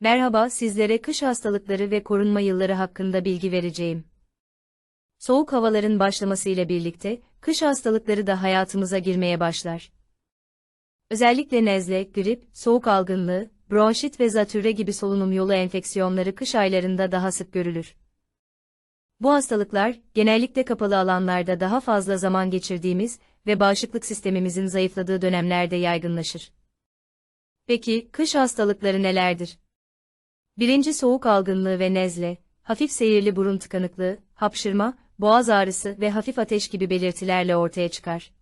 Merhaba, sizlere kış hastalıkları ve korunma yılları hakkında bilgi vereceğim. Soğuk havaların başlamasıyla birlikte, kış hastalıkları da hayatımıza girmeye başlar. Özellikle nezle, grip, soğuk algınlığı, bronşit ve zatürre gibi solunum yolu enfeksiyonları kış aylarında daha sık görülür. Bu hastalıklar, genellikle kapalı alanlarda daha fazla zaman geçirdiğimiz ve bağışıklık sistemimizin zayıfladığı dönemlerde yaygınlaşır. Peki, kış hastalıkları nelerdir? Birinci soğuk algınlığı ve nezle, hafif seyirli burun tıkanıklığı, hapşırma, boğaz ağrısı ve hafif ateş gibi belirtilerle ortaya çıkar.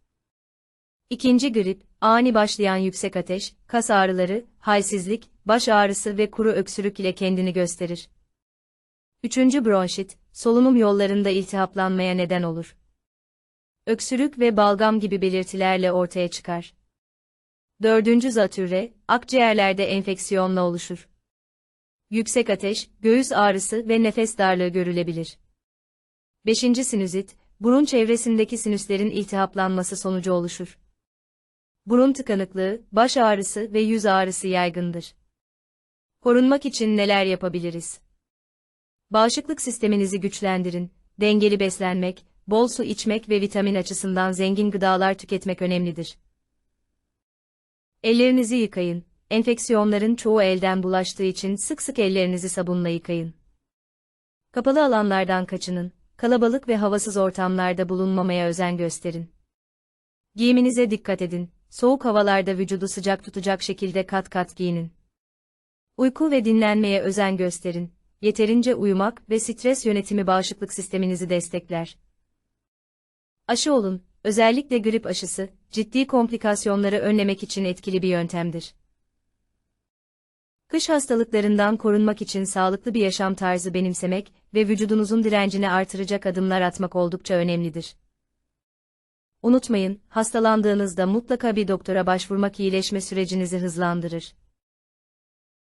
İkinci grip, ani başlayan yüksek ateş, kas ağrıları, halsizlik, baş ağrısı ve kuru öksürük ile kendini gösterir. Üçüncü bronşit, solunum yollarında iltihaplanmaya neden olur. Öksürük ve balgam gibi belirtilerle ortaya çıkar. Dördüncü zatürre, akciğerlerde enfeksiyonla oluşur. Yüksek ateş, göğüs ağrısı ve nefes darlığı görülebilir. Beşinci sinüzit, burun çevresindeki sinüslerin iltihaplanması sonucu oluşur. Burun tıkanıklığı, baş ağrısı ve yüz ağrısı yaygındır. Korunmak için neler yapabiliriz? Bağışıklık sisteminizi güçlendirin, dengeli beslenmek, bol su içmek ve vitamin açısından zengin gıdalar tüketmek önemlidir. Ellerinizi yıkayın. Enfeksiyonların çoğu elden bulaştığı için sık sık ellerinizi sabunla yıkayın. Kapalı alanlardan kaçının, kalabalık ve havasız ortamlarda bulunmamaya özen gösterin. Giyiminize dikkat edin, soğuk havalarda vücudu sıcak tutacak şekilde kat kat giyinin. Uyku ve dinlenmeye özen gösterin, yeterince uyumak ve stres yönetimi bağışıklık sisteminizi destekler. Aşı olun, özellikle grip aşısı, ciddi komplikasyonları önlemek için etkili bir yöntemdir. Kış hastalıklarından korunmak için sağlıklı bir yaşam tarzı benimsemek ve vücudunuzun direncini artıracak adımlar atmak oldukça önemlidir. Unutmayın, hastalandığınızda mutlaka bir doktora başvurmak iyileşme sürecinizi hızlandırır.